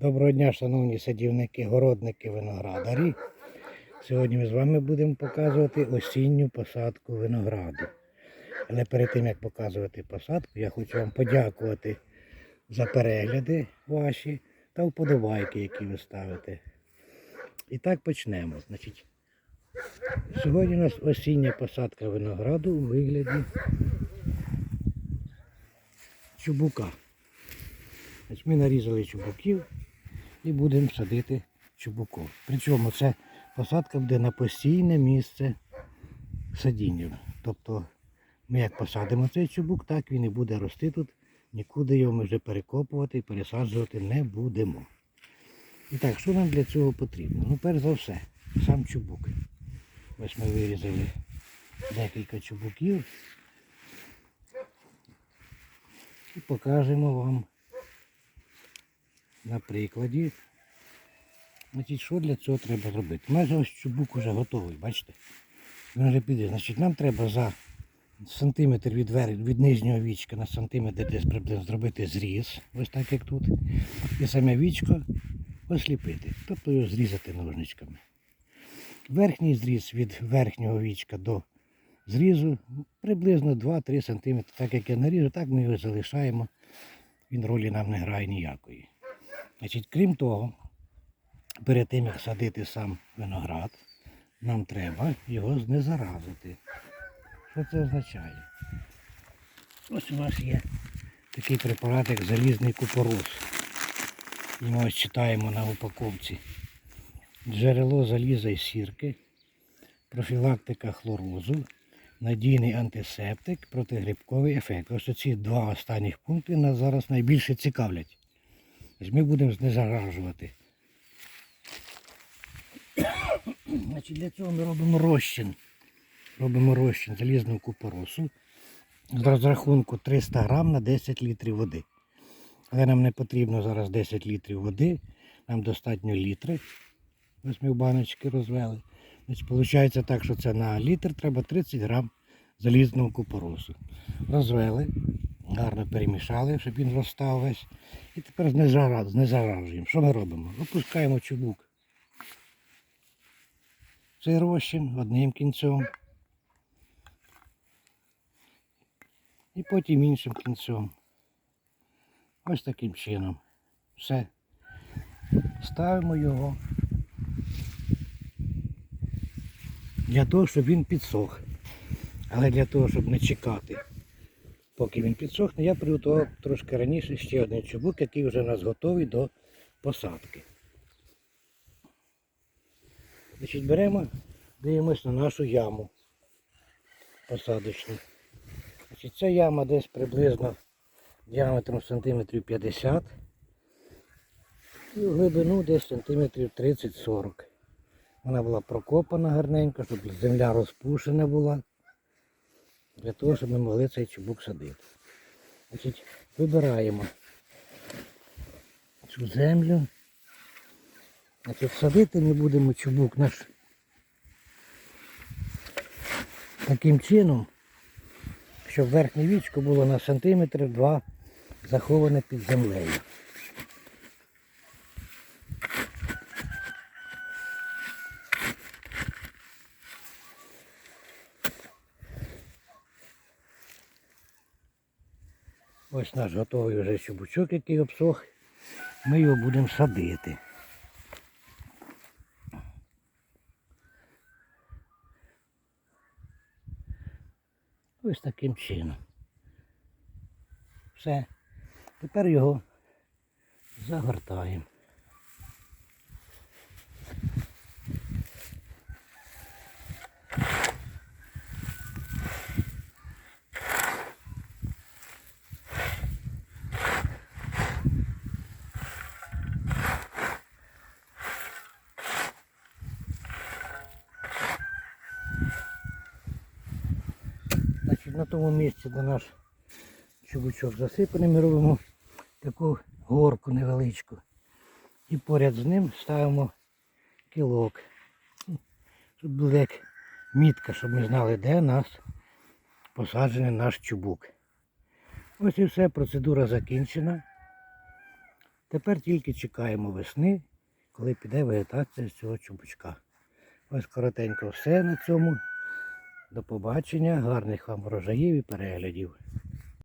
Доброго дня, шановні садівники, городники, виноградарі. Сьогодні ми з вами будемо показувати осінню посадку винограду. Але перед тим як показувати посадку, я хочу вам подякувати за перегляди ваші та вподобайки, які ви ставите. І так почнемо. Значить, сьогодні у нас осіння посадка винограду у вигляді чубука. Ми нарізали чубуків і будемо садити чубуков. Причому це посадка буде на постійне місце садіння. Тобто ми як посадимо цей чубук, так він і буде рости тут. Нікуди його ми вже перекопувати і пересаджувати не будемо. І так, що нам для цього потрібно? Ну, перш за все, сам чубук. Ось ми вирізали декілька чубуків і покажемо вам на прикладі. Значить, що для цього треба зробити? Майже ось чубук вже готовий, бачите? Він вже піде. Значить, нам треба за сантиметр від, вер... від нижнього вічка на сантиметр десь приблизно зробити зріз, ось так як тут. І саме вічко осліпити, тобто його зрізати ножничками. Верхній зріз від верхнього вічка до зрізу приблизно 2-3 см. Так як я наріжу, так ми його залишаємо. Він ролі нам не грає ніякої. Значить, крім того, перед тим як садити сам виноград, нам треба його знезаразити. Що це означає? Ось у нас є такий препарат, як залізний купорос. І ми ось читаємо на упаковці. Джерело заліза і сірки, профілактика хлорозу, надійний антисептик, протигрибковий ефект. Ось ці два останніх пункти нас зараз найбільше цікавлять. Ось ми будемо знезаражувати. Значить, Для цього ми робимо розчин. Робимо розчин залізного купоросу з розрахунку 300 грам на 10 літрів води. Але нам не потрібно зараз 10 літрів води, нам достатньо літри. Ось ми в баночки розвели. Значить, Виходить так, що це на літр треба 30 грам залізного купоросу. Розвели, гарно перемішали, щоб він розстав весь. І тепер знезара- знезаражуємо. Що ми робимо? Опускаємо чубук. Цей розчин одним кінцем. І потім іншим кінцем. Ось таким чином. Все. Ставимо його для того, щоб він підсох. Але для того, щоб не чекати, поки він підсохне, я приготував трошки раніше ще один чубук, який вже у нас готовий до посадки. Значить, беремо, дивимося на нашу яму посадочну. Значить, ця яма десь приблизно діаметром сантиметрів 50 і в глибину десь сантиметрів 30-40. Вона була прокопана гарненько, щоб земля розпушена була, для того, щоб ми могли цей чубук садити. Значить, вибираємо цю землю. Значить, садити ми будемо чубук наш таким чином, щоб верхнє вічко було на сантиметр два заховане під землею. Ось наш готовий вже чубучок, який обсох. Ми його будемо садити. Ось таким чином. Все. Тепер його загортаємо. Значить, на тому місці, де наш чубучок засипаний, ми робимо таку горку невеличку. І поряд з ним ставимо кілок. Щоб була як мітка, щоб ми знали, де нас посаджений наш чубук. Ось і все, процедура закінчена. Тепер тільки чекаємо весни, коли піде вегетація з цього чубучка. Ось коротенько все на цьому. До побачення, гарних вам врожаїв і переглядів.